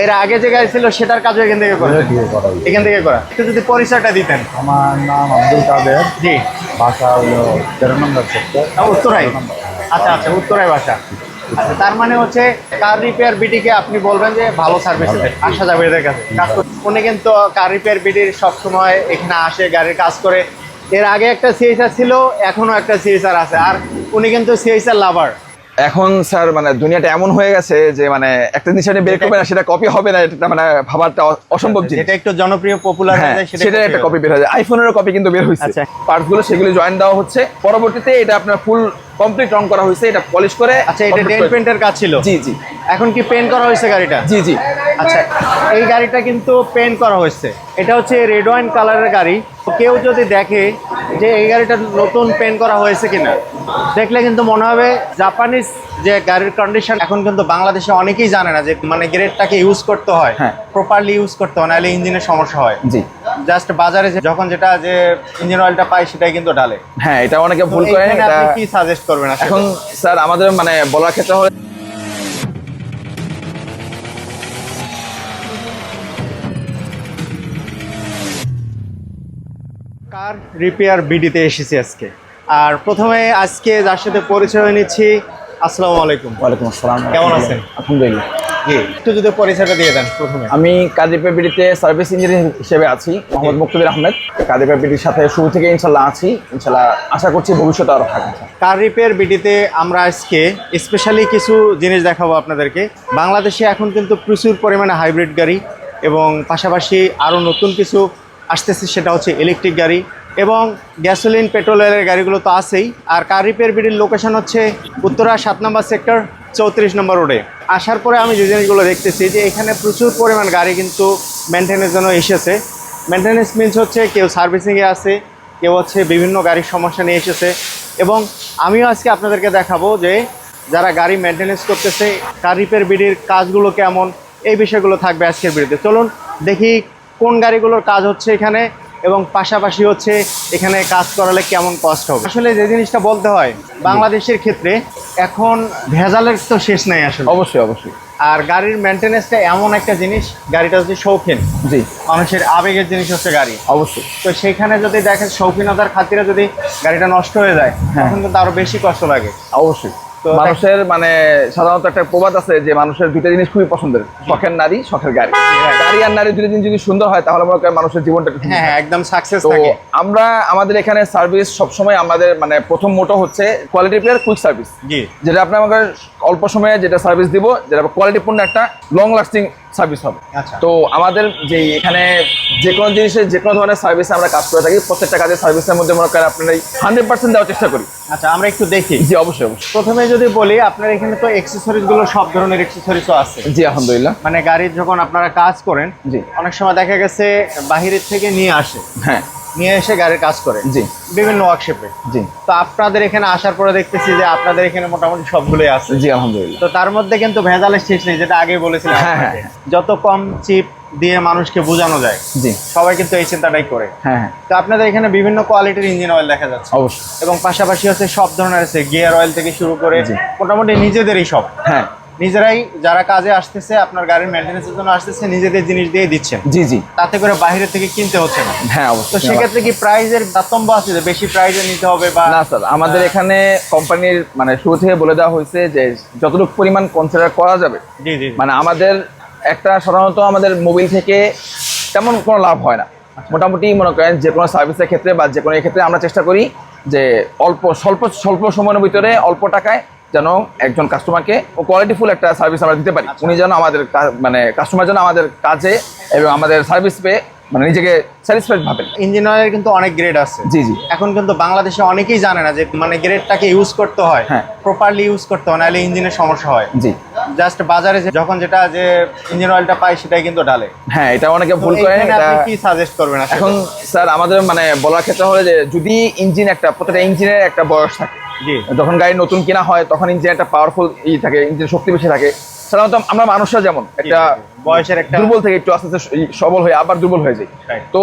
এর আগে যে গাড়ি ছিল সেটার কাজও এখান থেকে করা। এখান থেকে করা। একটু যদি পরিচয়টা দিতেন। আমার নাম আব্দুল কাদের। জি। বাসা হলো তেরো নম্বর সেক্টর। উত্তরাই? আচ্ছা আচ্ছা উত্তরাই বাসা। আচ্ছা তার মানে হচ্ছে কার রিপেয়ার বিটিকে আপনি বলবেন যে ভালো সার্ভিস আসা যাবে এদের কাছে। কাজ উনি কিন্তু কার রিপেয়ার বিটির সবসময় এখানে আসে গাড়ির কাজ করে। এর আগে একটা সিএসআর ছিল এখনও একটা সিএসআর আছে। আর উনি কিন্তু সিএসআর লাভার এখন স্যার মানে দুনিয়াটা এমন হয়ে গেছে যে মানে একটা জিনিস আপনি বের করবে না সেটা কপি হবে না এটা মানে ভাবাটা অসম্ভব জিনিস। যেটা একটু জনপ্রিয় পপুলার হ্যাঁ যায় সেটা একটা কপি বের হয়ে যায়। আইফোনেরও কপি কিন্তু বের হয়েছে আচ্ছা। পার্টসগুলো সেগুলো জয়েন দেওয়া হচ্ছে। পরবর্তীতে এটা আপনার ফুল কমপ্লিট রং করা হয়েছে এটা পলিশ করে আচ্ছা এটা ডেন্ট পেন্টের কাজ ছিল? জি জি। এখন কি পেন্ট করা হয়েছে গাড়িটা? জি জি। আচ্ছা এই গাড়িটা কিন্তু পেন্ট করা হয়েছে এটা হচ্ছে রেড ওয়াইন কালারের গাড়ি। কেউ যদি দেখে যে এই গাড়িটা নতুন পেন্ট করা হয়েছে কিনা। দেখলে কিন্তু মনে হবে জাপানিজ যে গাড়ির কন্ডিশন এখন কিন্তু বাংলাদেশে অনেকেই জানে না যে মানে গ্রেডটাকে ইউজ করতে হয়। হ্যাঁ। প্রপারলি ইউজ করতে হয় নাহলে ইঞ্জিনের সমস্যা হয়। জি। জাস্ট বাজারে যখন যেটা যে ইঞ্জিন অয়েলটা পাই সেটাই কিন্তু ডালে হ্যাঁ এটা অনেকে ভুল করে এটা আপনি কি সাজেস্ট করবেন? এখন স্যার আমাদের মানে বলার ক্ষেত্রে হলে কার রিপেয়ার বিডিতে এসেছি আজকে। আর প্রথমে আজকে যার সাথে পরিচয় নিচ্ছি আসসালামু আলাইকুম। ওয়ালাইকুম আসসালাম। কেমন আছেন? আলহামদুলিল্লাহ। জি একটু যদি পরিচয়টা দিয়ে দেন প্রথমে। আমি কাদিপের বিডিতে সার্ভিস ইঞ্জিনিয়ার হিসেবে আছি মোহাম্মদ মুক্তবির আহমেদ। কাদিপের বিডির সাথে শুরু থেকে ইনশাল্লাহ আছি। ইনশাল্লাহ আশা করছি ভবিষ্যতে আরও থাকবে। কার রিপেয়ার বিডিতে আমরা আজকে স্পেশালি কিছু জিনিস দেখাবো আপনাদেরকে। বাংলাদেশে এখন কিন্তু প্রচুর পরিমাণে হাইব্রিড গাড়ি এবং পাশাপাশি আরও নতুন কিছু আসতেছে সেটা হচ্ছে ইলেকট্রিক গাড়ি। এবং গ্যাসোলিন পেট্রোলের গাড়িগুলো তো আছেই। আর কার রিপেয়ার বিডির লোকেশন হচ্ছে উত্তরা সাত নম্বর সেক্টর চৌত্রিশ নম্বর রোডে আসার পরে আমি যে জিনিসগুলো দেখতেছি যে এখানে প্রচুর পরিমাণ গাড়ি কিন্তু মেনটেনের জন্য এসেছে। মেনটেনেন্স মিনস হচ্ছে কেউ সার্ভিসিংয়ে আছে, কেউ হচ্ছে বিভিন্ন গাড়ির সমস্যা নিয়ে এসেছে। এবং আমিও আজকে আপনাদেরকে দেখাবো যে যারা গাড়ি মেনটেনেন্স করতেছে কার রিপেয়ার বিডির কাজগুলো কেমন, এই বিষয়গুলো থাকবে আজকের বিরুদ্ধে চলুন দেখি কোন গাড়িগুলোর কাজ হচ্ছে এখানে। এবং পাশাপাশি হচ্ছে এখানে কাজ করালে কেমন কষ্ট হবে? আসলে যে জিনিসটা বলতে হয় বাংলাদেশের ক্ষেত্রে এখন ভেজালের তো শেষ নাই আসলে। অবশ্যই অবশ্যই। আর গাড়ির মেনটেনেন্সটা এমন একটা জিনিস গাড়িটা হচ্ছে শৌখিন। জি। মানুষের আবেগের জিনিস হচ্ছে গাড়ি। অবশ্যই। তো সেখানে যদি দেখেন শৌখিনতার খাতিরে যদি গাড়িটা নষ্ট হয়ে যায় হ্যাঁ। তখন কিন্তু আরও বেশি কষ্ট লাগে। অবশ্যই। মানুষের মানে সাধারণত একটা প্রবাদ আছে যে মানুষের দুইটা জিনিস খুবই পছন্দের শখের নারী শখের গাড়ি। গাড়ি আর নারী দুটো জিনিস যদি সুন্দর হয় তাহলে মনে করেন মানুষের জীবনটা হ্যাঁ হ্যাঁ। একদম সাকসেস তো থাকে। আমরা আমাদের এখানে সার্ভিস সবসময় আমাদের মানে প্রথম মোটো হচ্ছে কোয়ালিটি প্লেয়ার কুইক সার্ভিস জি। যেটা আপনি আমাকে অল্প সময়ে যেটা সার্ভিস দিব যেটা কোয়ালিটিপূর্ণ একটা লং লাস্টিং সার্ভিস হবে। আচ্ছা। তো আমাদের যে এখানে যে কোনো জিনিসের যে কোনো ধরনের সার্ভিসে আমরা কাজ করে থাকি প্রত্যেকটা কাজের সার্ভিসের মধ্যে মনে করেন আপনার হান্ড্রেড পার্সেন্ট দেওয়ার চেষ্টা করি। আচ্ছা আমরা একটু দেখি। জি অবশ্যই অবশ্যই। প্রথমে যদি বলি আপনার এখানে তো অ্যাক্সেসরিজগুলো সব ধরনের অ্যাক্সেসরিজও আছে। জি আলহামদুলিল্লাহ। মানে গাড়ির যখন আপনারা কাজ করেন জি। অনেক সময় দেখা গেছে বাহিরের থেকে নিয়ে আসে। হ্যাঁ। নিয়ে এসে গাড়ির কাজ করে। জি। বিভিন্ন ওয়ার্কশপে জি। তো আপনাদের এখানে আসার পরে দেখতেছি যে আপনাদের এখানে মোটামুটি সবগুলোই আছে। জি আলহামদুলিল্লাহ। তো তার মধ্যে কিন্তু ভেজালের শেষ নেই যেটা আগে বলেছিলাম হ্যাঁ, হ্যাঁ। যত কম চিপ দিয়ে মানুষকে বোঝানো যায় জি। সবাই কিন্তু এই চিন্তাটাই করে। হ্যাঁ হ্যাঁ। তো আপনাদের এখানে বিভিন্ন কোয়ালিটির ইঞ্জিন অয়েল দেখা যাচ্ছে। অবশ্যই। এবং পাশাপাশি হচ্ছে সব ধরনের আছে গিয়ার অয়েল থেকে শুরু করে মোটামুটি নিজেদেরই সব। হ্যাঁ। নিজেরাই যারা কাজে আসতেছে আপনার গাড়ির মেনটেন্সের জন্য আসতেছে নিজেদের জিনিস দিয়ে দিচ্ছেন। জি জি। তাতে করে বাইরে থেকে কিনতে হচ্ছে না। হ্যাঁ অবশ্যই। তো সেক্ষেত্রে কি প্রাইজের তারতম্য আছে যে বেশি প্রাইজে নিতে হবে বা না স্যার আমাদের এখানে কোম্পানির মানে শুরু থেকে বলে দেওয়া হয়েছে যে যতটুকু পরিমাণ কনসিডার করা যাবে জি জি মানে আমাদের একটা সাধারণত আমাদের মোবিল থেকে তেমন কোনো লাভ হয় না। মোটামুটি মনে করেন যে কোনো সার্ভিসের ক্ষেত্রে বা যে কোনো ক্ষেত্রে আমরা চেষ্টা করি যে অল্প স্বল্প স্বল্প সময়ের ভিতরে অল্প টাকায় যেন একজন কাস্টমারকে কোয়ালিটিফুল একটা সার্ভিস আমরা দিতে পারি। উনি যেন আমাদের মানে কাস্টমার যেন আমাদের কাজে এবং আমাদের সার্ভিস পেয়ে মানে নিজেকে স্যাটিসফাইড ভাবেন। ইঞ্জিন অয়েলের কিন্তু অনেক গ্রেড আছে। জি জি। এখন কিন্তু বাংলাদেশে অনেকেই জানে না যে মানে গ্রেডটাকে ইউজ করতে হয়। হ্যাঁ। প্রপারলি ইউজ করতে হয় নাহলে ইঞ্জিনের সমস্যা হয়। জি। জাস্ট বাজারে যখন যেটা যে ইঞ্জিন অয়েলটা পাই সেটাই কিন্তু ডালে হ্যাঁ এটা অনেকে ভুল করে এটা কি সাজেস্ট করবেন? এখন স্যার আমাদের মানে বলার ক্ষেত্রে হলে যে যদি ইঞ্জিন একটা প্রত্যেকটা ইঞ্জিনের একটা বয়স থাকে যখন গাড়ি নতুন কেনা হয় তখন ইঞ্জিন একটা পাওয়ারফুল ই থাকে ইঞ্জিন শক্তি বেশি থাকে। সাধারণত আমরা মানুষরা যেমন একটা বয়সের একটা দুর্বল থেকে একটু আস্তে আস্তে সবল হয়ে আবার দুর্বল হয়ে যায়. তো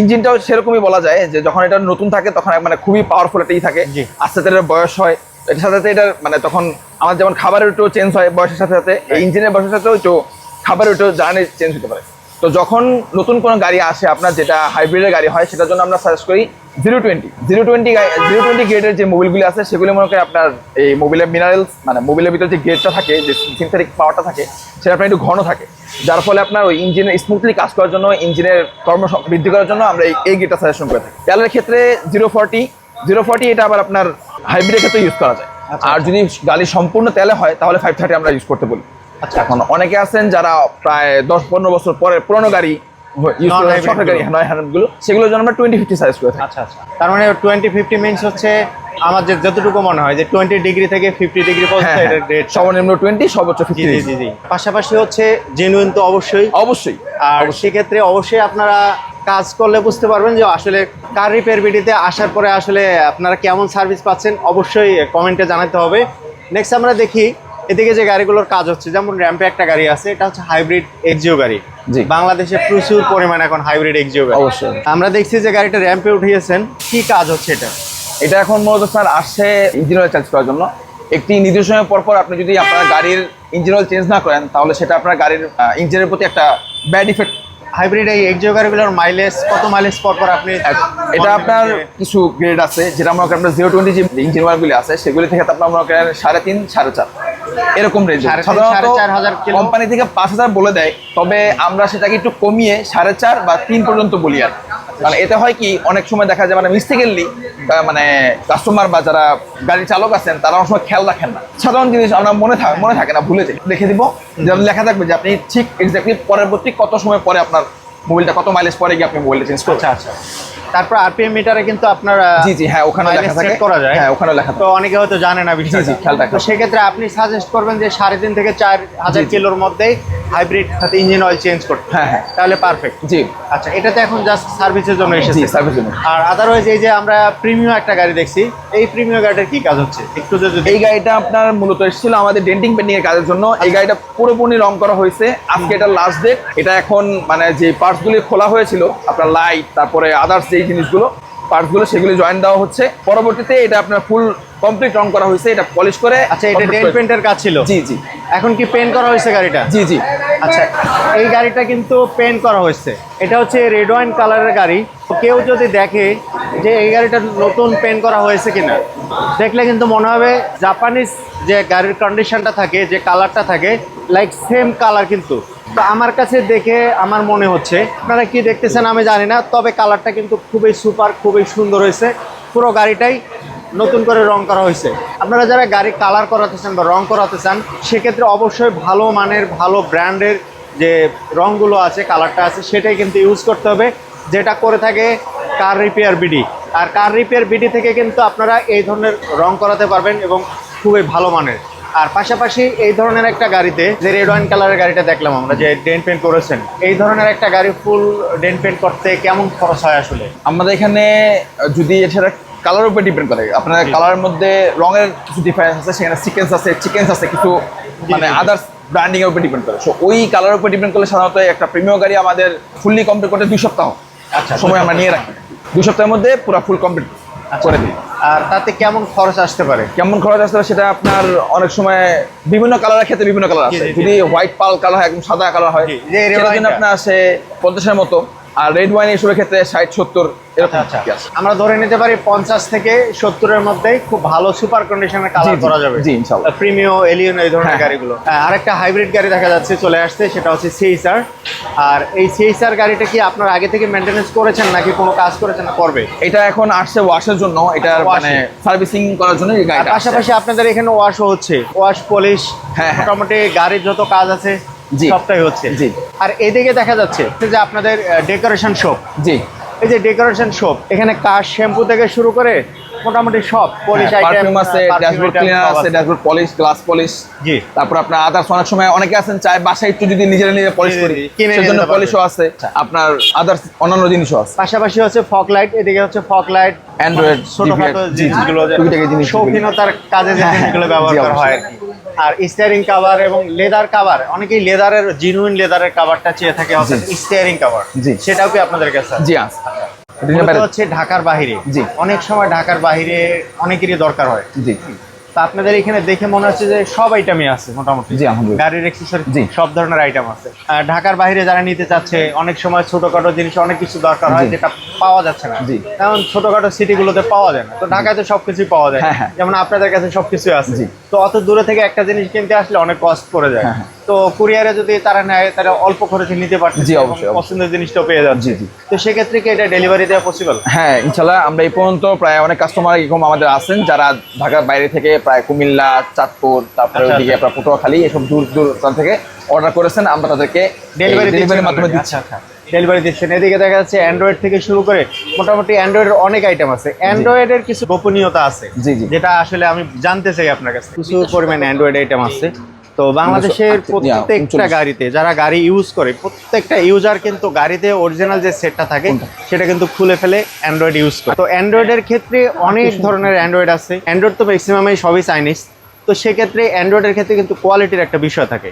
ইঞ্জিনটাও সেরকমই বলা যায় যে যখন এটা নতুন থাকে তখন মানে খুবই পাওয়ারফুল একটা ই থাকে। আস্তে আস্তে এটার বয়স হয় এটার সাথে সাথে এটার মানে তখন আমার যেমন খাবারের একটু চেঞ্জ হয় বয়সের সাথে সাথে ইঞ্জিনের বয়সের সাথেও একটু খাবারের ওটা জার্নি চেঞ্জ হতে পারে। তো যখন নতুন কোনো গাড়ি আসে আপনার যেটা হাইব্রিডের গাড়ি হয় সেটার জন্য আমরা সাজেস্ট করি zero twenty zero twenty zero twenty গ্রেডের যে মোবিলগুলি আছে সেগুলি মনে করি আপনার এই মোবিলের মিনারেলস মানে মোবিলের ভিতরে যে গ্রেডটা থাকে যে সিনথেটিক পাওয়ারটা থাকে সেটা আপনার একটু ঘন থাকে। যার ফলে আপনার ওই ইঞ্জিনের স্মুথলি কাজ করার জন্য ইঞ্জিনের কর্ম বৃদ্ধি করার জন্য আমরা এই এই গেটটা সাজেশন করে থাকি। তেলের ক্ষেত্রে জিরো ফর্টি জিরো ফর্টি এটা আবার আপনার হাইব্রিডের ক্ষেত্রে ইউজ করা যায়। আর যদি গাড়ি সম্পূর্ণ তেলে হয় তাহলে ফাইভ থার্টি আমরা ইউজ করতে বলি। আচ্ছা এখন অনেকে আছেন যারা প্রায় দশ পনেরো বছর পরে পুরোনো গাড়ি সেগুলোর জন্য আমরা টোয়েন্টি ফিফটি করে আচ্ছা আচ্ছা। তার মানে টোয়েন্টি ফিফটি মিনস হচ্ছে আমার যে যতটুকু মনে হয় যে টোয়েন্টি ডিগ্রি থেকে ফিফটি ডিগ্রি পর্যন্ত হ্যাঁ। এটার grade টা। সর্বনিম্ন টোয়েন্টি সর্বোচ্চ জি ফিফটি জি জি জি। পাশাপাশি হচ্ছে জেনুইন তো অবশ্যই। অবশ্যই আর সেক্ষেত্রে অবশ্যই আপনারা কাজ করলে বুঝতে পারবেন যে আসলে কার রিপেয়ার বিডিতে আসার পরে আসলে আপনারা কেমন সার্ভিস পাচ্ছেন অবশ্যই কমেন্টে জানাতে হবে। নেক্সট আমরা দেখি এদিকে যে গাড়িগুলোর কাজ হচ্ছে যেমন র্যাম্পে একটা গাড়ি আছে এটা হচ্ছে হাইব্রিড এক্সিও গাড়ি। বাংলাদেশে প্রচুর পরিমাণ এখন হাইব্রিড এক্সিও গাড়ি অবশ্যই। আমরা দেখছি যে গাড়িটা র্যাম্পে উঠিয়েছেন কি কাজ হচ্ছে এটা এটা এখন মূলত স্যার আসছে ইঞ্জিন অয়েল চেঞ্জ করার জন্য একটি নির্দিষ্ট সময় পর পর আপনি যদি আপনার গাড়ির ইঞ্জিন অয়েল চেঞ্জ না করেন তাহলে সেটা আপনার গাড়ির ইঞ্জিনের প্রতি একটা ব্যাড ইফেক্ট হাইব্রিড এই এক্সিও গাড়িগুলোর মাইলেজ কত মাইলেজ পর পর আপনি এটা আপনার কিছু গ্রেড আছে যেটা মনে করেন আপনার জিরো টোয়েন্টি যে ইঞ্জিন অয়েলগুলি আছে সেগুলি থেকে তো আপনার মনে করেন সাড়ে তিন সাড়ে চার এরকম রেঞ্জ সাড়ে চার হাজার কোম্পানি থেকে পাঁচ হাজার বলে দেয় তবে আমরা সেটাকে একটু কমিয়ে সাড়ে চার বা তিন পর্যন্ত বলি আর কারণ এতে হয় কি অনেক সময় দেখা যায় মানে মিস্টেকেনলি মানে কাস্টমার বা যারা গাড়ি চালক আছেন তারা অনেক সময় খেয়াল রাখেন না। সাধারণ জিনিস আমরা মনে থাকে মনে থাকে না ভুলে যাই। লিখে দিব লেখা থাকবে যে আপনি ঠিক এক্স্যাক্টলি পরবর্তী কত সময় পরে আপনার মোবাইলটা কত মাইলেজ পরে গিয়ে আপনি মোবাইলটা চেঞ্জ করছেন? আচ্ছা আচ্ছা। তারপর আরপিএম মিটারে কিন্তু আপনার জি জি হ্যাঁ ওখানে লেখা থাকে। করা যায়। হ্যাঁ ওখানে লেখা থাকে। তো অনেকে হয়তো জানে না বিষয়টা জি, খেয়াল রাখা। তো সেক্ষেত্রে আপনি সাজেস্ট করবেন যে সাড়ে তিন থেকে চার হাজার। কিলোর মধ্যেই হাইব্রিড সাথে ইঞ্জিন অয়েল চেঞ্জ করতে হ্যাঁ, হ্যাঁ। তাহলে পারফেক্ট জি। আচ্ছা এটাতে এখন জাস্ট সার্ভিসের জন্য এসেছে। সার্ভিস জন্য। আর আদারওয়াইজ এই যে আমরা প্রিমিয়াম একটা গাড়ি দেখছি এই প্রিমিয়াম গাড়িটার কি কাজ হচ্ছে? একটু যদি এই গাড়িটা আপনার মূলত এসেছিল আমাদের ডেন্টিং পেন্টিং এর কাজের জন্য। এই গাড়িটা পুরোপুরি রং করা হয়েছে। আজকে এটা লাস্ট ডেট এটা এখন মানে যে পার্টস গুলি খোলা হয়েছিল আপনার লাইট তারপরে আদার্স যেই জিনিসগুলো পার্টসগুলো সেগুলি জয়েন দেওয়া হচ্ছে। পরবর্তীতে এটা আপনার ফুল কমপ্লিট রং করা হয়েছে এটা পলিশ করে আচ্ছা এটা ডেন্ট পেন্টের কাজ ছিল? জি জি। এখন কি পেন্ট করা হয়েছে গাড়িটা? জি জি। আচ্ছা এই গাড়িটা কিন্তু পেন্ট করা হয়েছে। এটা হচ্ছে রেড ওয়াইন কালারের গাড়ি। তো কেউ যদি দেখে যে এই গাড়িটা নতুন পেন্ট করা হয়েছে কিনা দেখলে কিন্তু মনে হবে জাপানিজ যে গাড়ির কন্ডিশনটা থাকে যে কালারটা থাকে লাইক সেম কালার কিন্তু। তো আমার কাছে দেখে আমার মনে হচ্ছে আপনারা কি দেখতেছেন আমি জানি না তবে কালারটা কিন্তু খুবই সুপার খুবই সুন্দর হয়েছে। পুরো গাড়িটাই নতুন করে রং করা হয়েছে। আপনারা যারা গাড়ি কালার করাতে চান বা রং করাতে চান সেক্ষেত্রে অবশ্যই ভালো মানের, ভালো ব্র্যান্ডের যে রংগুলো আছে কালারটা আছে, সেটাই কিন্তু ইউজ করতে হবে। যেটা করে থাকে কার রিপেয়ার বিডি আর কার রিপেয়ার বিডি থেকে কিন্তু আপনারা এই ধরনের রং করাতে পারবেন এবং খুবই ভালো মানের। আর পাশাপাশি এই ধরনের একটা গাড়িতে, যে রেড ওয়াইন কালারের গাড়িটা দেখলাম আমরা, যে ডেন্ট পেন্ট করেছেন, এই ধরনের একটা গাড়ি ফুল ডেন্ট পেন্ট করতে কেমন খরচ হয় আসলে? আমাদের এখানে যদি এছাড়া কালার উপরে ডিপেন্ড করে। আপনার কালারের মধ্যে রঙের কিছু ডিফারেন্স আছে সেখানে সিকেন্স আছে চিকেন্স আছে কিছু মানে আদার্স ব্র্যান্ডিং এর উপর ডিপেন্ড করে। সো ওই কালার উপর ডিপেন্ড করলে সাধারণত একটা প্রিমিয়াম গাড়ি আমাদের ফুললি কমপ্লিট করতে দুই সপ্তাহ আচ্ছা, সময় আমরা নিয়ে রাখি। দুই সপ্তাহের মধ্যে পুরো ফুল কমপ্লিট করে দিই। আর তাতে কেমন খরচ আসতে পারে? কেমন খরচ আসতে পারে সেটা আপনার অনেক সময় বিভিন্ন কালারের ক্ষেত্রে বিভিন্ন কালার আছে। যদি হোয়াইট পাল কালার হয় একদম সাদা কালার হয় সেটার জন্য আপনার আসে পঞ্চাশের মতো। আর রেড ওয়াইন এসবের ক্ষেত্রে ষাট সত্তর এরকম আচ্ছা আমরা ধরে নিতে পারি পঞ্চাশ থেকে সত্তরের মধ্যেই খুব ভালো সুপার কন্ডিশনের কালার করা যাবে জি। প্রিমিও এলিয়ন এই ধরনের হ্যাঁ। গাড়িগুলো হ্যাঁ, আরেকটা হাইব্রিড গাড়ি দেখা যাচ্ছে চলে আসছে সেটা হচ্ছে সিএইচআর আর এই সিএইচআর গাড়িটা কি আপনার আগে থেকে মেনটেনেন্স করেছেন নাকি কোনো কাজ করেছেন না করবে এটা এখন আসছে ওয়াশের জন্য এটা মানে সার্ভিসিং করার জন্য এই গাড়িটা পাশাপাশি আপনাদের এখানে ওয়াশও হচ্ছে ওয়াশ পলিশ হ্যাঁ, হ্যাঁ। মোটামুটি গাড়ির যত কাজ আছে। সবটাই হচ্ছে। জি। আর এদিকে দেখা যাচ্ছে যে আপনাদের ডেকোরেশন শপ জি। এই যে ডেকোরেশন শপ এখানে কাশ শ্যাম্পু থেকে শুরু করে মোটামুটি সব পলিশ আইটেম হ্যাঁ, আছে ড্যাশবোর্ড ক্লিনার আছে ড্যাশবোর্ড পলিশ গ্লাস পলিশ জি। তারপর আপনার আদার্স অনেক সময় অনেকে আছেন চায় বাসায় একটু যদি নিজেরা নিজে পলিশ করি সেজন্য পলিশও আছে আপনার আদার্স অন্যান্য জিনিসও আছে। পাশাপাশি হচ্ছে ফক লাইট এদিকে হচ্ছে ফক লাইট Android, ছোটখাটো জিনিসগুলো শৌখিনতার কাজে যে হ্যাঁ, হ্যাঁ, জিনিসগুলো ব্যবহার করা হয়। আর কি আর স্টিয়ারিং কাভার এবং লেদার কাভার অনেকেই লেদারের জিনুইন লেদারের কাভারটা চেয়ে থাকে স্টিয়ারিং কাভার জি। সেটাও কি আপনাদের কাছে জি আছে। হচ্ছে ঢাকার বাহিরে জি। অনেক সময় ঢাকার বাহিরে অনেকেরই দরকার হয়। জি। তো আপনাদের এখানে দেখে মনে হচ্ছে যে সব আইটেমই আছে মোটামুটি। জি, গাড়ির এক্সেসরি জি। সব ধরনের আইটেম আছে। ঢাকার বাইরে যারা নিতে চাচ্ছে অনেক সময় ছোটখাটো জিনিস অনেক কিছু দরকার হয় যেটা পাওয়া যাচ্ছে না। জি। কারণ ছোটখাটো সিটিগুলোতে পাওয়া যায় না। তো ঢাকায় তো সবকিছুই পাওয়া যায়। হ্যাঁ, হ্যাঁ। যেমন আপনাদের কাছে সবকিছুই আছে। তো অত দূরে থেকে একটা জিনিস কিনতে আসলে অনেক কস্ট পড়ে যায়। হ্যাঁ। তো কুরিয়ারে যদি তারা নেয় তারা অল্প খরচে নিতে পারছে জি, অবশ্যই। পছন্দের জিনিসটা পেয়ে যাচ্ছে। জি, জি। তো সেক্ষেত্রে কি এটা ডেলিভারি দেওয়া পসিবল হ্যাঁ ইনশাল্লাহ আমরা এই পর্যন্ত প্রায় অনেক কাস্টমার এরকম আমাদের আছেন যারা ঢাকার বাইরে থেকে প্রায় কুমিল্লা চাঁদপুর তারপরে আচ্ছা, ওইদিকে আচ্ছা। আপনার পটুয়াখালী এসব দূর দূর স্থান থেকে অর্ডার করেছেন আমরা তাদেরকে ডেলিভারি ডেলিভারির মাধ্যমে দিচ্ছি। আচ্ছা আচ্ছা। ডেলিভারি দিচ্ছেন। এদিকে দেখা যাচ্ছে অ্যান্ড্রয়েড থেকে শুরু করে মোটামুটি অ্যান্ড্রয়েডের অনেক আইটেম আছে। অ্যান্ড্রয়েডের কিছু গোপনীয়তা আছে জি, জি। যেটা আসলে আমি জানতে চাই আপনার কাছে প্রচুর পরিমাণে অ্যান্ড্রয়েড আইটেম আছে। তো বাংলাদেশের আচ্ছা, প্রত্যেকটা গাড়িতে যারা গাড়ি ইউজ করে প্রত্যেকটা ইউজার কিন্তু গাড়িতে অরিজিনাল যে সেটটা থাকে সেটা কিন্তু খুলে ফেলে অ্যান্ড্রয়েড ইউজ করে। তো অ্যান্ড্রয়েডের ক্ষেত্রে অনেক ধরনের অ্যান্ড্রয়েড আছে। অ্যান্ড্রয়েড তো ম্যাক্সিমামই সবই চাইনিজ তো সেক্ষেত্রে অ্যান্ড্রয়েডের ক্ষেত্রে কিন্তু কোয়ালিটির একটা বিষয় থাকে।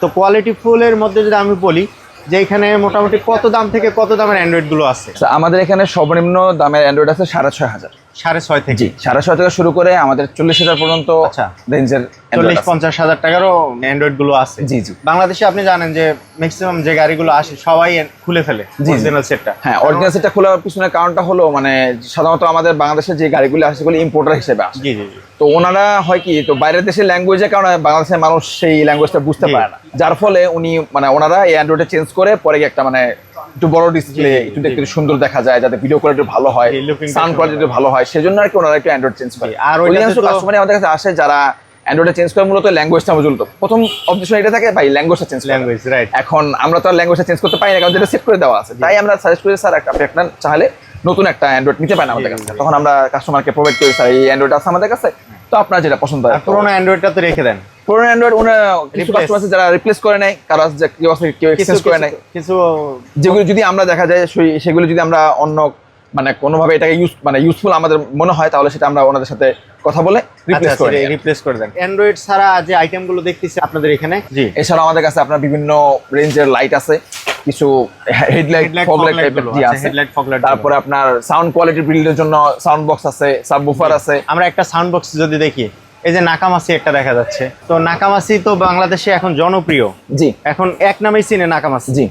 তো কোয়ালিটি ফুলের মধ্যে যদি আমি বলি যে এখানে মোটামুটি কত দাম থেকে কত দামের অ্যান্ড্রয়েডগুলো আছে? আচ্ছা, আমাদের এখানে সর্বনিম্ন দামের অ্যান্ড্রয়েড আছে সাড়ে ছয় হাজার। সাড়ে ছয় থেকে। সাড়ে ছয় থেকে শুরু করে আমাদের চল্লিশ হাজার পর্যন্ত আচ্ছা। রেঞ্জের চল্লিশ পঞ্চাশ হাজার টাকারও অ্যান্ড্রয়েডগুলো আছে। জি, জি। বাংলাদেশে আপনি জানেন যে ম্যাক্সিমাম যে গাড়িগুলো আসে সবাই খুলে ফেলে। অরিজিনাল সেটটা হ্যাঁ অরিজিনাল সেটটা খোলার পিছনে কারণটা হলো মানে সাধারণত আমাদের বাংলাদেশের যে গাড়িগুলো আসে সেগুলো ইম্পোর্টার হিসেবে আসে। জি জি তো ওনারা হয় কি তো বাইরের দেশের ল্যাঙ্গুয়েজের কারণে বাংলাদেশের মানুষ সেই ল্যাঙ্গুয়েজটা বুঝতে পারে না। যার ফলে উনি মানে ওনারা এই অ্যান্ড্রয়েডে চেঞ্জ করে পরে একটা মানে একটু বড় ডিসপ্লে একটু দেখতে সুন্দর দেখা যায় যাতে ভিডিও কোয়ালিটি ভালো হয় সাউন্ড কোয়ালিটি ভালো হয় সেজন্য আর কি ওনারা একটু অ্যান্ড্রয়েড চেঞ্জ করে। আর তো- কাস্টমার আমাদের কাছে আসে যারা অ্যান্ড্রয়েডে চেঞ্জ করে মূলত ল্যাঙ্গুয়েজটা মজুলত প্রথম অবজেকশন এটা থাকে ভাই ল্যাঙ্গুয়েজটা চেঞ্জ ল্যাঙ্গুয়েজ রাইট এখন আমরা তো আর ল্যাঙ্গুয়েজটা চেঞ্জ করতে পারি না কারণ যেটা সেট করে দেওয়া আছে। তাই আমরা সাজেস্ট করি স্যার আপনি একটা চাইলে নতুন একটা অ্যান্ড্রয়েড নিতে পারেন আমাদের কাছে। তখন আমরা কাস্টমারকে প্রোভাইড করি স্যার এই অ্যান্ড্রয়েড আছে আমাদের কাছে। তো আপনার যেটা পছন্দ হয়। পুরোনো অ্যান্ড্রয়েডটা তো রেখে দেন। পুরোনো অ্যান্ড্রয়েড ওনা কিছু কাস্টমার আছে যারা রিপ্লেস করে নেয় কারও যে কেউ আছে কেউ এক্সচেঞ্জ করে নেয় কিছু- কিছু যেগুলো যদি আমরা দেখা যায় সেগুলো যদি আমরা অন্য মানে কোনোভাবে এটাকে ইউজ মানে ইউজফুল আমাদের মনে হয় তাহলে সেটা আমরা ওনাদের সাথে কথা বলে রিপ্লেস করে রিপ্লেস করে দেন। অ্যান্ড্রয়েড ছাড়া যে আইটেমগুলো দেখতেছি আপনাদের এখানে? জি। এছাড়াও আমাদের কাছে আপনার বিভিন্ন রেঞ্জের লাইট আছে কিছু হেডলাইট টাইপের আছে। তারপরে আপনার সাউন্ড কোয়ালিটি বিল্ডের জন্য সাউন্ড বক্স আছে সাবউফার আছে। আমরা একটা সাউন্ড বক্স যদি দেখি এই যে নাকামাসি একটা দেখা যাচ্ছে। তো নাকামাসি তো বাংলাদেশে এখন জনপ্রিয়। জি। এখন এক নামেই চিনে নাকামাসি। জি।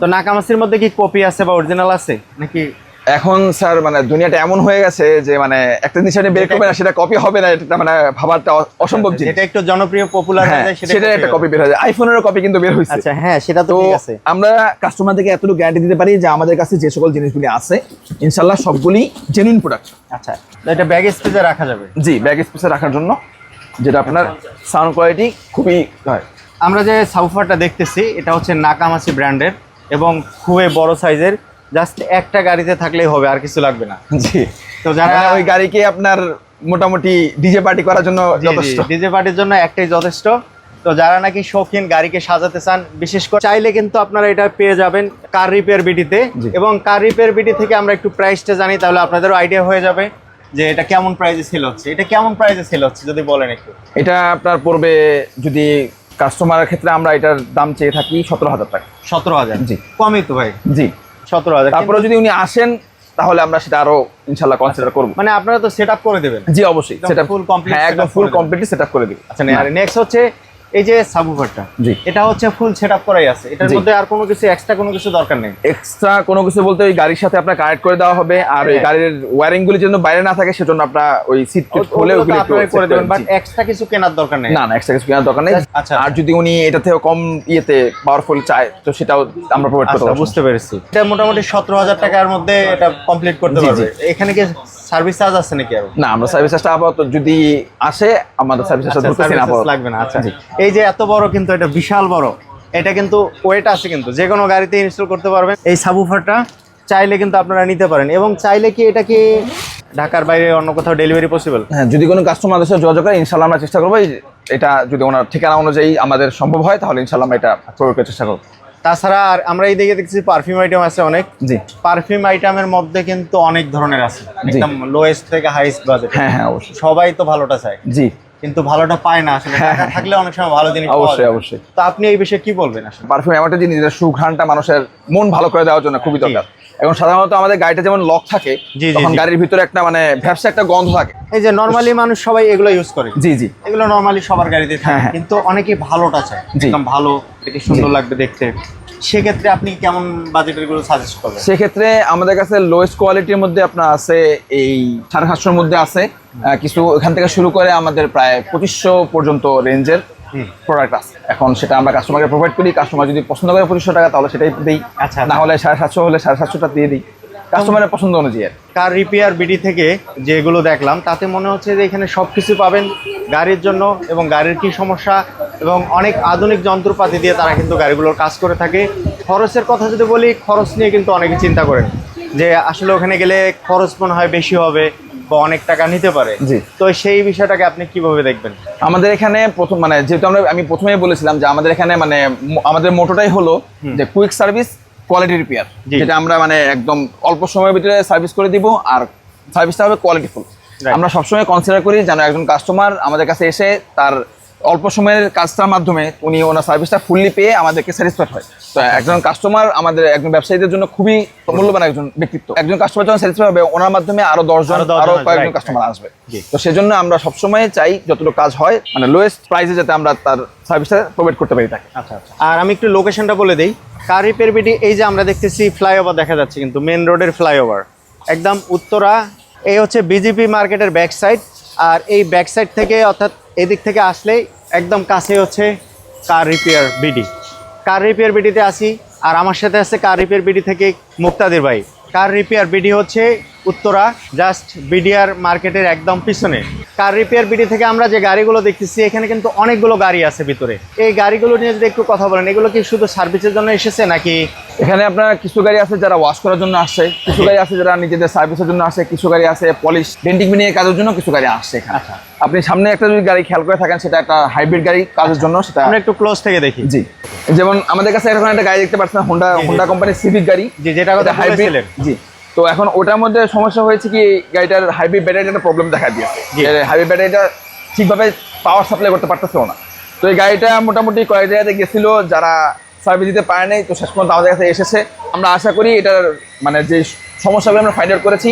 তো নাকামাসির মধ্যে কি কপি আছে বা অরিজিনাল আছে? নাকি এখন স্যার মানে দুনিয়াটা এমন হয়ে গেছে যে মানে একটা জিনিস আপনি বের করবে না সেটা কপি হবে না এটা মানে ভাবারটা অসম্ভব জিনিস। যেটা একটু জনপ্রিয় পপুলার হ্যাঁ যায় সেটা একটা কপি বের হয়ে যায়। আইফোনেরও কপি কিন্তু বের হয়েছে। আচ্ছা হ্যাঁ সেটা তো ঠিক আছে। আমরা কাস্টমারদেরকে এতটুকু গ্যারান্টি দিতে পারি যে আমাদের কাছে যে সকল জিনিসগুলি আছে ইনশাল্লাহ সবগুলি জেনুইন প্রোডাক্ট আচ্ছা এটা ব্যাগ স্পেসে রাখা যাবে? জি ব্যাগ স্পেসে রাখার জন্য যেটা আপনার সাউন্ড কোয়ালিটি খুবই হয়। আমরা যে সাউফারটা দেখতেছি এটা হচ্ছে নাকামাসি ব্র্যান্ডের এবং খুবই বড় সাইজের জাস্ট একটা গাড়িতে থাকলেই হবে আর কিছু লাগবে না। জি। তো যারা মানে ওই গাড়িকে আপনার মোটামুটি ডিজে পার্টি করার জন্য যথেষ্ট। ডিজে পার্টির জন্য একটাই যথেষ্ট। তো যারা নাকি শৌখিন গাড়িকে সাজাতে চান বিশেষ করে চাইলে কিন্তু আপনারা এটা পেয়ে যাবেন কার রিপেয়ার বিডিতে জি। এবং কার রিপেয়ার বিডি থেকে আমরা একটু প্রাইসটা জানি তাহলে আপনাদেরও আইডিয়া হয়ে যাবে যে এটা কেমন প্রাইসে সেল হচ্ছে। এটা কেমন প্রাইসে সেল হচ্ছে যদি বলেন একটু। এটা আপনার পড়বে যদি কাস্টমারের ক্ষেত্রে আমরা এটার দাম চেয়ে থাকি সতেরো হাজার টাকা। সতেরো হাজার? জি। কমই তো ভাই। জি। সতেরো হাজার। তারপরে যদি উনি আসেন তাহলে আমরা সেটা আরও ইনশাল্লাহ কনসিডার করব। মানে আপনারা তো সেট আপ করে দেবেন। জি অবশ্যই সেটা ফুল কমপ্লিট হ্যাঁ একদম ফুল কমপ্লিটলি সেট আপ করে দেবেন। আচ্ছা আর নেক্সট হচ্ছে এই যে সাবুফারটা জি। এটা হচ্ছে ফুল সেট আপ করাই আছে। এটার মধ্যে আর কোনো কিছু এক্সট্রা কোনো কিছু দরকার নেই। এক্সট্রা কোনো কিছু বলতে ওই গাড়ির সাথে আপনার কানেক্ট করে দেওয়া হবে আর ওই হ্যাঁ। গাড়ির ওয়ারিং গুলি যেন বাইরে না থাকে সেজন্য আপনার ওই সিট টিট খুলে ওগুলো করে দেবেন বাট এক্সট্রা কিছু কেনার দরকার নেই। না না এক্সট্রা কিছু কেনার দরকার নেই। আচ্ছা। আর যদি উনি এটা থেকে কম ইয়েতে পাওয়ারফুল চায় তো সেটাও আমরা প্রোভাইড করতে আচ্ছা পারব। বুঝতে পেরেছি। এটা মোটামুটি সতেরো হাজার টাকার মধ্যে এটা কমপ্লিট করতে পারবে। এখানে কি সার্ভিস চার্জ আছে নাকি আরও? না আমরা সার্ভিস চার্জটা আপাতত যদি আসে আমাদের সার্ভিস আচ্ছা, charge আপাতত। লাগবে না আচ্ছা। এই যে এত বড় কিন্তু এটা বিশাল বড়। এটা কিন্তু ওয়েট আছে কিন্তু যে কোনো গাড়িতে ইনস্টল করতে পারবেন। এই সাবুফারটা চাইলে কিন্তু আপনারা নিতে পারেন। এবং চাইলে কি এটা কি ঢাকার বাইরে অন্য কোথাও ডেলিভারি পসিবল হ্যাঁ যদি কোনো কাস্টমারদের সাথে যোগাযোগ করে ইনশাল্লাহ আমরা চেষ্টা করব। এটা যদি ওনার ঠিকানা অনুযায়ী আমাদের সম্ভব হয় তাহলে ইনশাল্লাহ আমরা এটা প্রয়োগ করার চেষ্টা করব। তাছাড়া আর আমরা এই দিকে দেখছি পারফিউম আইটেম আছে অনেক। জি। পারফিউম আইটেমের মধ্যে কিন্তু অনেক ধরনের আছে। একদম লোয়েস্ট থেকে হাইস্ট বাজেট হ্যাঁ হ্যাঁ অবশ্যই। সবাই তো ভালোটা চায়। জি। কিন্তু ভালোটা পায় না আসলে। টাকা থাকলে অনেক সময় ভালো জিনিস হ্যাঁ, অবশ্যই অবশ্যই। তো আপনি এই বিষয়ে কি বলবেন আসলে? পারফিউম এমন একটা জিনিস যেটা সুঘ্রাণটা মানুষের মন ভালো করে দেওয়ার জন্য খুবই দরকার। এখন সাধারণত আমাদের গাড়িটা যেমন লক থাকে তখন গাড়ির ভিতরে একটা মানে ভ্যাবসা একটা গন্ধ থাকে। এই যে নর্মালি মানুষ সবাই এগুলো ইউজ করে। জি জি। এগুলো নর্মালি সবার গাড়িতে থাকে হ্যাঁ, হ্যাঁ। কিন্তু অনেকেই ভালোটা চায়। একদম ভালো দেখে সুন্দর লাগবে দেখতে। সেক্ষেত্রে আপনি কেমন বাজেটেরগুলো সাজেস্ট করবেন? সেক্ষেত্রে আমাদের কাছে লোয়েস্ট কোয়ালিটির মধ্যে আপনার আছে এই সাড়ে সাতশোর মধ্যে আছে। কিছু এখান থেকে শুরু করে আমাদের প্রায় পঁচিশশো পর্যন্ত রেঞ্জের। প্রোডাক্ট আছে। এখন সেটা আমরা কাস্টমারকে প্রোভাইড করি। কাস্টমার যদি পছন্দ করে পঁচিশশো টাকা তাহলে সেটাই দিই। আচ্ছা, না হলে সাড়ে সাতশো হলে সাড়ে সাতশোটা দিয়ে দিই। কাস্টমারের পছন্দ অনুযায়ী কার রিপেয়ার বিডি থেকে যেগুলো দেখলাম তাতে মনে হচ্ছে যে এখানে সব কিছু পাবেন গাড়ির জন্য এবং গাড়ির কি সমস্যা এবং অনেক আধুনিক যন্ত্রপাতি দিয়ে তারা কিন্তু গাড়িগুলোর কাজ করে থাকে। খরচের কথা যদি বলি খরচ নিয়ে কিন্তু অনেকে চিন্তা করেন যে আসলে ওখানে গেলে খরচ মনে হয় বেশি হবে। বা অনেক টাকা নিতে পারে। জি। তো সেই বিষয়টাকে আপনি কীভাবে দেখবেন? আমাদের এখানে প্রথম মানে যেহেতু আমরা আমি প্রথমেই বলেছিলাম যে আমাদের এখানে মানে আমাদের মোটোটাই হলো যে কুইক সার্ভিস কোয়ালিটি রিপেয়ার যেটা আমরা মানে একদম অল্প সময়ের ভিতরে সার্ভিস করে দিব আর সার্ভিসটা হবে কোয়ালিটিফুল আমরা সবসময় কনসিডার করি যেন একজন কাস্টমার আমাদের কাছে এসে তার অল্প সময়ের কাজটার মাধ্যমে উনি ওনার সার্ভিসটা ফুললি পেয়ে আমাদেরকে স্যাটিসফাইড হয়। তো একজন কাস্টমার আমাদের একজন ব্যবসায়ীদের জন্য খুবই মূল্যবান একজন ব্যক্তিত্ব। একজন কাস্টমার যখন স্যাটিসফাই হবে ওনার মাধ্যমে আরও দশজন আরও 10 জন আরও আসবে, কয়েকজন কাস্টমার আসবে। তো সেজন্য আমরা সবসময় চাই যতটুকু কাজ হয় মানে লোয়েস্ট প্রাইসে যাতে আমরা তার সার্ভিসটা প্রোভাইড করতে পারি তাকে। আচ্ছা আচ্ছা। আর আমি একটু লোকেশনটা বলে দিই। কার রিপেয়ার বিডি এই যে আমরা দেখতেছি ফ্লাইওভার দেখা যাচ্ছে কিন্তু মেন রোডের ফ্লাইওভার একদম উত্তরা এই হচ্ছে বিজেপি মার্কেটের ব্যাক সাইড আর এই ব্যাক সাইড থেকে অর্থাৎ এদিক থেকে আসলেই একদম কাছে হচ্ছে car repair BD car repair বিডিতে আসি আর আমার সাথে আছে কার রিপেয়ার বিডি থেকে মুক্তাদের ভাই। কার রিপেয়ার বিডি হচ্ছে উত্তরা জাস্ট বিডিআর মার্কেটের একদম পিছনে। কার রিপেয়ার বিডি থেকে আমরা যে গাড়িগুলো দেখতেছি এখানে কিন্তু অনেকগুলো গাড়ি আছে ভিতরে। এই গাড়িগুলো নিয়ে যদি একটু কথা বলেন এগুলো কি শুধু সার্ভিসের জন্য এসেছে নাকি? এখানে আপনার কিছু গাড়ি আছে যারা ওয়াশ করার জন্য আসছে কিছু গাড়ি আছে যারা নিজেদের সার্ভিসের জন্য আসে কিছু গাড়ি আছে পলিশ ডেন্টিং মিনিয়ে কাজের জন্য কিছু গাড়ি আসছে এখানে। আচ্ছা। আপনি সামনে একটা যদি গাড়ি খেয়াল করে থাকেন সেটা একটা হাইব্রিড গাড়ি কাজের জন্য সেটা আমরা একটু ক্লোজ থেকে দেখি। জি। যেমন আমাদের কাছে এখন একটা গাড়ি দেখতে পাচ্ছেন হোন্ডা। হোন্ডা কোম্পানির সিভিক গাড়ি। যেটা হাইব্রিড জি। তো এখন ওটার মধ্যে সমস্যা হয়েছে কি গাড়িটার হাইব্রিড ব্যাটারিটা একটা প্রবলেম দেখা দিয়েছে। হাইব্রিড ব্যাটারিটা ঠিকভাবে পাওয়ার সাপ্লাই করতে পারতেছেও না। তো এই গাড়িটা মোটামুটি কয়েক জায়গাতে গেছিল যারা সার্ভিস দিতে পারে নাই তো শেষ পর্যন্ত আমাদের কাছে এসেছে। আমরা আশা করি এটার মানে যে সমস্যাগুলো আমরা ফাইন্ড আউট করেছি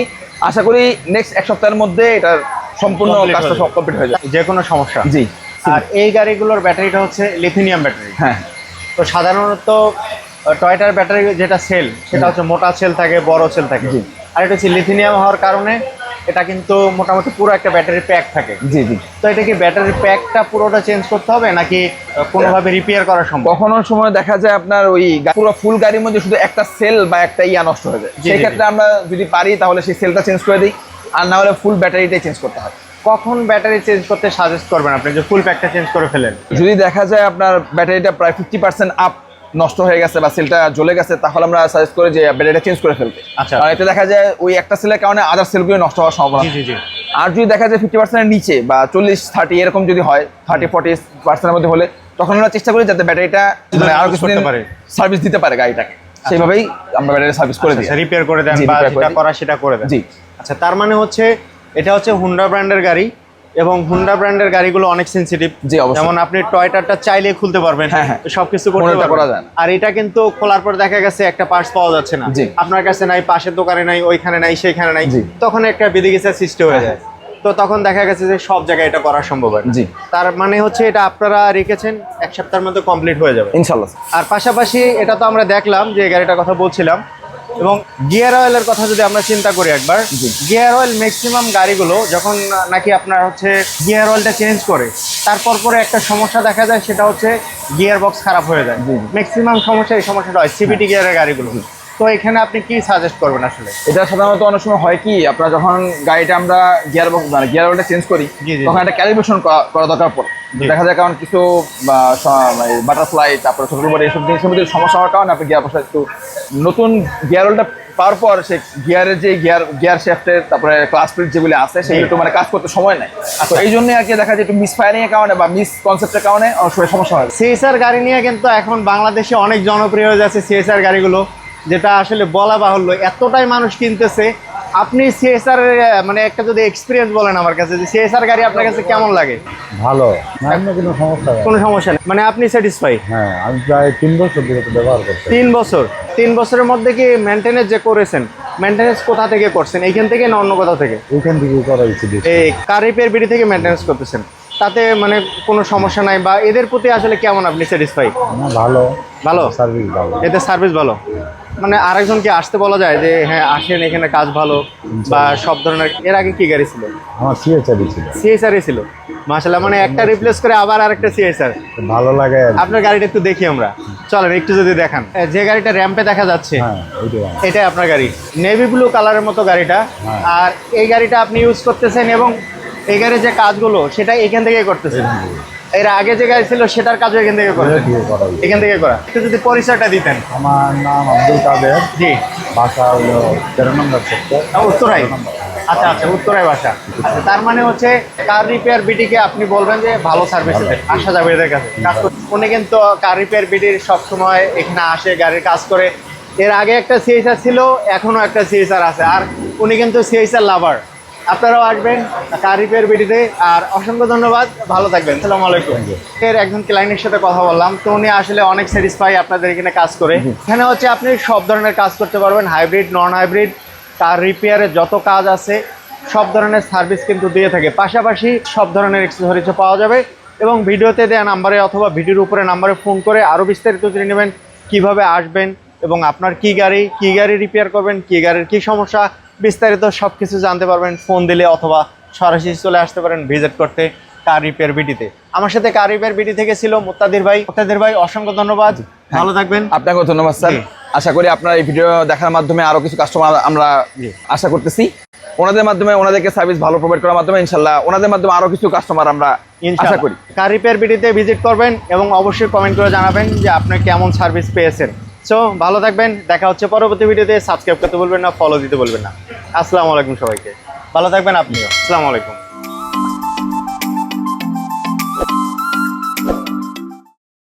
আশা করি নেক্সট এক সপ্তাহের মধ্যে এটার সম্পূর্ণ কাজটা হয়ে কমপ্লিট হয়ে যাবে। যে কোনো সমস্যা। জি। আর এই গাড়িগুলোর ব্যাটারিটা হচ্ছে লিথিনিয়াম ব্যাটারি হ্যাঁ। তো সাধারণত টয়টার ব্যাটারি যেটা সেল সেটা হচ্ছে মোটা সেল থাকে বড় সেল থাকে। জি। আর এটা হচ্ছে লিথিনিয়াম হওয়ার কারণে এটা কিন্তু মোটামুটি পুরো একটা ব্যাটারি প্যাক থাকে। জি জি। তো এটা কি ব্যাটারি প্যাকটা পুরোটা চেঞ্জ করতে হবে নাকি কোনোভাবে রিপেয়ার করা সম্ভব? কখনো সময় দেখা যায় আপনার ওই পুরো ফুল গাড়ির মধ্যে শুধু একটা সেল বা একটা ইয়া নষ্ট হয়ে যায়। জি, জি, সেই ক্ষেত্রে আমরা যদি পারি তাহলে সেই সেলটা চেঞ্জ করে দিই। আর না হলে ফুল ব্যাটারিটাই চেঞ্জ করতে হয়। কখন ব্যাটারি চেঞ্জ করতে সাজেস্ট করবেন আপনি? যে ফুল প্যাকটা চেঞ্জ করে ফেলেন। যদি দেখা যায় আপনার ব্যাটারিটা প্রায় ফিফটি পার্সেন্ট আপ নষ্ট হয়ে গেছে বা সেলটা জ্বলে গেছে তাহলে আমরা সাজেস্ট করি যে ব্যাটারিটা চেঞ্জ করে ফেলতে। আচ্ছা। আর এতে দেখা যায় ওই একটা সেলের কারণে আদার সেলগুলো নষ্ট হওয়ার সম্ভাবনা জি জি আর যদি দেখা যায় ফিফটি পার্সেন্টের নিচে বা চল্লিশ থার্টি এরকম যদি হয় থার্টি ফর্টি পার্সেন্টের মধ্যে হলে তখন আমরা চেষ্টা করি যাতে ব্যাটারিটা মানে আরও কিছু। সার্ভিস দিতে পারে গাড়িটাকে। সেইভাবেই আমরা ব্যাটারি সার্ভিস করে দিই। রিপেয়ার করে দেন বা যেটা করা সেটা করে দেন। জি। আচ্ছা তার মানে হচ্ছে এটা হচ্ছে হুন্ডা ব্র্যান্ডের গাড়ি। এবং হুন্ডা ব্র্যান্ডের গাড়িগুলো অনেক সেনসিটিভ জি, অবশ্যই। যেমন আপনি টয়টারটা চাইলে খুলতে পারবেন। হ্যাঁ, হ্যাঁ। সবকিছু করতে করা যায় আর এটা কিন্তু খোলার পর দেখা গেছে একটা পার্টস পাওয়া যাচ্ছে না। আপনার কাছে নাই পাশের দোকানে নাই ওইখানে নাই সেইখানে নাই। তখন একটা বিধিগিসা সৃষ্টি হয়ে হ্যাঁ, যায়। তো তখন দেখা গেছে যে সব জায়গায় এটা করা সম্ভব হয় জি। তার মানে হচ্ছে এটা আপনারা রেখেছেন এক সপ্তাহের মধ্যে কমপ্লিট হয়ে যাবে। ইনশাল্লাহ আর পাশাপাশি এটা তো আমরা দেখলাম যে গাড়িটার কথা বলছিলাম এবং গিয়ার অয়েলের কথা যদি আমরা চিন্তা করি একবার গিয়ার অয়েল ম্যাক্সিমাম গাড়িগুলো যখন নাকি আপনার হচ্ছে গিয়ার অয়েলটা চেঞ্জ করে তারপর পরে একটা সমস্যা দেখা যায় সেটা হচ্ছে গিয়ার বক্স খারাপ হয়ে যায়। ম্যাক্সিমাম সমস্যা এই সমস্যাটা হয় সিবিটি গিয়ারের গাড়িগুলো। তো এখানে আপনি কি সাজেস্ট করবেন আসলে? এটা সাধারণত অনেক সময় হয় কি আপনার যখন গাড়িটা আমরা গিয়ার বক্স মানে গিয়ার অয়েলটা চেঞ্জ করি। তখন একটা ক্যালিব্রেশন করা দরকার পড়ে। দেখা যায় কারণ কিছু বাটারফ্লাই তারপরে ছোট বড় এইসব জিনিসের মধ্যে সমস্যা হওয়ার কারণে আপনি গিয়ার বক্সটা একটু নতুন গিয়ার ওলটা পাওয়ার পর সে গিয়ারের যে গিয়ার গিয়ার শেফটের তারপরে ক্লাস প্লেট যেগুলি আছে সেগুলো একটু মানে কাজ করতে সময় নেয়। তো এই জন্যই আর কি দেখা যায় একটু মিসফায়ারিং এর কারণে বা মিস কনসেপ্টের কারণে অনেক সময় সমস্যা হয়। সিএসআর গাড়ি নিয়ে কিন্তু এখন বাংলাদেশে অনেক জনপ্রিয় হয়ে যাচ্ছে সিএসআর গাড়িগুলো যেটা আসলে বলা বাহুল্য এতটাই মানুষ কিনতেছে আপনি সিএসআর মানে একটা যদি এক্সপিরিয়েন্স বলেন আমার কাছে যে সিএসআর গাড়ি আপনার কাছে কেমন লাগে? ভালো। না কোনো সমস্যা নেই। কোনো সমস্যা নেই। মানে আপনি স্যাটিসফাই হ্যাঁ আমি প্রায় তিন বছর ধরে ব্যবহার করছি তিন বছর? তিন বছরের মধ্যে কি মেনটেনেন্স যে করেছেন মেনটেনেন্স কোথা থেকে করছেন? এইখান থেকে না অন্য কোথাও থেকে? ওইখান থেকে করা উচিত এই কার রিপেয়ার বিডি থেকে মেনটেনেন্স করতেছেন। তাতে মানে কোনো সমস্যা নাই বা এদের প্রতি আসলে কেমন আপনি স্যাটিসফাই ভালো। ভালো? সার্ভিস ভালো। এতে সার্ভিস ভালো? মানে আরেকজনকে আসতে বলা যায় যে হ্যাঁ আসেন এখানে কাজ ভালো। বা সব ধরনের এর আগে কি গাড়ি ছিল? আমার সিএচআরই ছিল। সিএসআরই ছিল। মাসাল্লাহ মানে একটা রিপ্লেস করে আবার আরেকটা সিএসআর ভালো লাগে আপনার গাড়িটা একটু দেখি আমরা। চলেন একটু যদি দেখান। যে গাড়িটা র্যাম্পে দেখা যাচ্ছে হ্যাঁ। এটাই আপনার গাড়ি। নেভি ব্লু কালারের মতো গাড়িটা। হ্যাঁ। আর এই গাড়িটা আপনি ইউজ করতেছেন এবং এই গাড়ির যে কাজগুলো সেটা এখান থেকেই করতেছেন। এর আগে যে গাড়ি ছিল সেটার কাজও এখান থেকে করা। এখান থেকে করা। একটু যদি পরিচয়টা দিতেন। আমার নাম আব্দুল কাদের। জি। বাসা হলো তেরো নম্বর সেক্টর। উত্তরাই? আচ্ছা আচ্ছা উত্তরাই বাসা। আচ্ছা তার মানে হচ্ছে কার রিপেয়ার বিটিকে আপনি বলবেন যে ভালো সার্ভিস আসা যাবে এদের কাছে। কাজ উনি কিন্তু কার রিপেয়ার বিটির সবসময় এখানে আসে গাড়ির কাজ করে। এর আগে একটা সিএসআর ছিল এখনও একটা সিএসআর আছে। আর উনি কিন্তু সিএসআর লাভার আপনারাও আসবেন কার রিপেয়ার বিটিতে আর অসংখ্য ধন্যবাদ ভালো থাকবেন। সালাম আলাইকুম। এর একজন ক্লায়েন্টের সাথে কথা বললাম তো উনি আসলে অনেক স্যাটিসফাই আপনাদের এখানে কাজ করে। এখানে হচ্ছে আপনি সব ধরনের কাজ করতে পারবেন হাইব্রিড নন হাইব্রিড তার রিপেয়ারের যত কাজ আছে সব ধরনের সার্ভিস কিন্তু দিয়ে থাকে। পাশাপাশি সব ধরনের এক্সেসরিজও পাওয়া যাবে এবং ভিডিওতে দেওয়া নাম্বারে অথবা ভিডিওর উপরে নাম্বারে ফোন করে আরও বিস্তারিত জেনে নেবেন কীভাবে আসবেন এবং আপনার কি গাড়ি কি গাড়ি রিপেয়ার করবেন কি গাড়ির কি সমস্যা বিস্তারিত সব কিছু জানতে পারবেন ফোন দিলে অথবা সরাসরি চলে আসতে পারেন ভিজিট করতে কার রিপেয়ার বিডিতে আমার সাথে কার রিপেয়ার বিডি থেকে ছিল মুত্তাদির ভাই। মুত্তাদির ভাই অসংখ্য ধন্যবাদ। ভালো থাকবেন। আপনাকেও ধন্যবাদ স্যার। আশা করি আপনার এই ভিডিও দেখার মাধ্যমে আরও কিছু কাস্টমার আমরা আশা করতেছি। ওনাদের মাধ্যমে ওনাদেরকে সার্ভিস ভালো প্রোভাইড করার মাধ্যমে ইনশাল্লাহ ওনাদের মাধ্যমে আরও কিছু কাস্টমার আমরা আশা করি। কার রিপেয়ার বিডিতে ভিজিট করবেন এবং অবশ্যই কমেন্ট করে জানাবেন যে আপনি কেমন সার্ভিস পেয়েছেন। সো ভালো থাকবেন, দেখা হচ্ছে পরবর্তী ভিডিওতে। সাবস্ক্রাইব করতে বলবেন না ফলো দিতে বলবেন না। আসসালামু আলাইকুম সবাইকে। ভালো থাকবেন আপনিও। আসসালামু আলাইকুম।